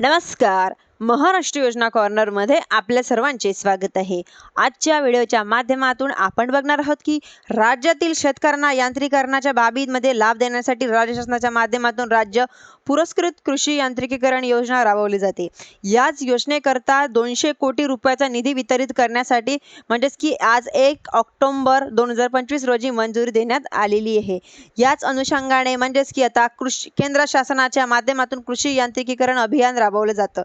नमस्कार महाराष्ट्र योजना कॉर्नरमध्ये आपल्या सर्वांचे स्वागत आहे. आजच्या व्हिडिओच्या माध्यमातून आपण बघणार आहोत की राज्यातील शेतकऱ्यांना यांत्रिकरणाच्या बाबीमध्ये लाभ देण्यासाठी राज्य शासनाच्या माध्यमातून राज्य पुरस्कृत कृषी यांत्रिकीकरण योजना राबवली जाते. याच योजनेकरता दोनशे कोटी रुपयाचा निधी वितरित करण्यासाठी म्हणजेच की आज एक ऑक्टोंबर दोन हजार पंचवीस रोजी मंजुरी देण्यात आलेली आहे. याच अनुषंगाने म्हणजेच की आता कृषी केंद्र शासनाच्या माध्यमातून कृषी यांत्रिकीकरण अभियान राबवलं जातं.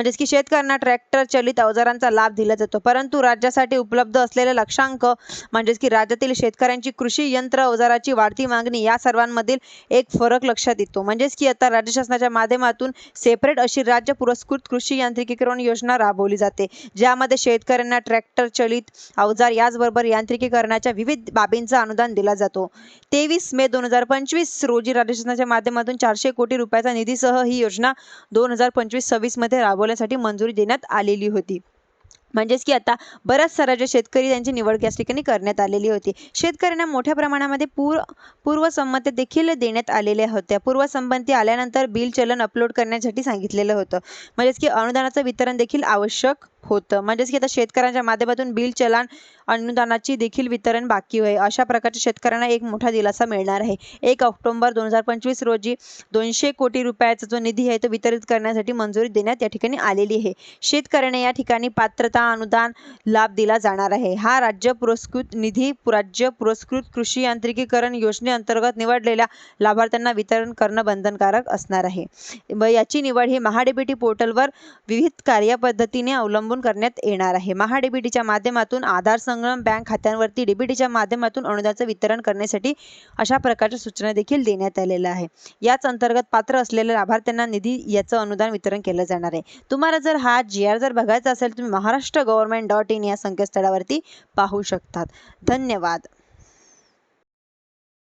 म्हणजेच की शेतकऱ्यांना ट्रॅक्टर चलित अवजारांचा लाभ दिला जातो. परंतु राज्यासाठी उपलब्ध असलेले लक्षांक म्हणजेच की राज्यातील शेतकऱ्यांची कृषी यंत्र अवजाराची वाढती मागणी या सर्वांमधील एक फरक लक्षात येतो. म्हणजेच की आता राज्य शासनाच्या माध्यमातून सेपरेट अशी राज्य पुरस्कृत कृषी यांत्रिकीकरण योजना राबवली जाते. ज्यामध्ये शेतकऱ्यांना ट्रॅक्टर चलित अवजार याचबरोबर यांत्रिकीकरणाच्या विविध बाबींचा अनुदान दिला जातो. तेवीस मे दोन हजार पंचवीस रोजी राज्य शासनाच्या माध्यमातून चारशे कोटी रुपयाचा निधीसह ही योजना दोन हजार पंचवीस सव्वीसमध्ये राबवण्यासाठी मंजुरी देण्यात आलेली होती. म्हणजेच की आता बऱ्याच राज्य शेतकरी त्यांची निवड याच ठिकाणी करण्यात आलेली होती. शेतकऱ्यांना मोठ्या प्रमाणामध्ये पूर पूर्वसंमती देखील देण्यात आलेल्या होत्या. पूर्वसंमती आल्यानंतर बिल चलन अपलोड करण्यासाठी सांगितलेलं होतं. म्हणजेच की अनुदानाचं वितरण देखील आवश्यक होतं. म्हणजेच की आता शेतकऱ्यांच्या माध्यमातून बिल चलन अनुदानाची देखील वितरण बाकी आहे. अशा प्रकारच्या शेतकऱ्यांना एक मोठा दिलासा मिळणार आहे. एक ऑक्टोबर दोन हजार पंचवीस रोजी दोनशे कोटी रुपयाचा जो निधी आहे तो वितरित करण्यासाठी मंजुरी देण्यात या ठिकाणी आलेली आहे. शेतकऱ्यांना या ठिकाणी पात्रता अनुदान लाभ दिला जाणार आहे. हा राज्य पुरस्कृत निधी राज्य पुरस्कृत कृषी यांत्रिकीकरण योजनेअंतर्गत निवडलेल्या लाभार्थ्यांना वितरण करणं बंधनकारक असणार आहे. व याची निवड ही महाडीबीटी पोर्टलवर विविध कार्यपद्धतीने अवलंबून करण्यात येणार आहे. महाडीबीटीच्या माध्यमातून आधार संगम बँक खात्यांवरती डीबीटीच्या माध्यमातून अनुदानाचं वितरण करण्यासाठी अशा प्रकारच्या सूचना देखील देण्यात आलेल्या आहे. याच अंतर्गत पात्र असलेल्या लाभार्थ्यांना निधी याचं अनुदान वितरण केलं जाणार आहे. तुम्हाला जर हा जी आर जर बघायचा असेल तुम्ही महाराष्ट्र गव्हर्नमेंट डॉट इन या संकेतस्थळावरती पाहू शकतात. धन्यवाद.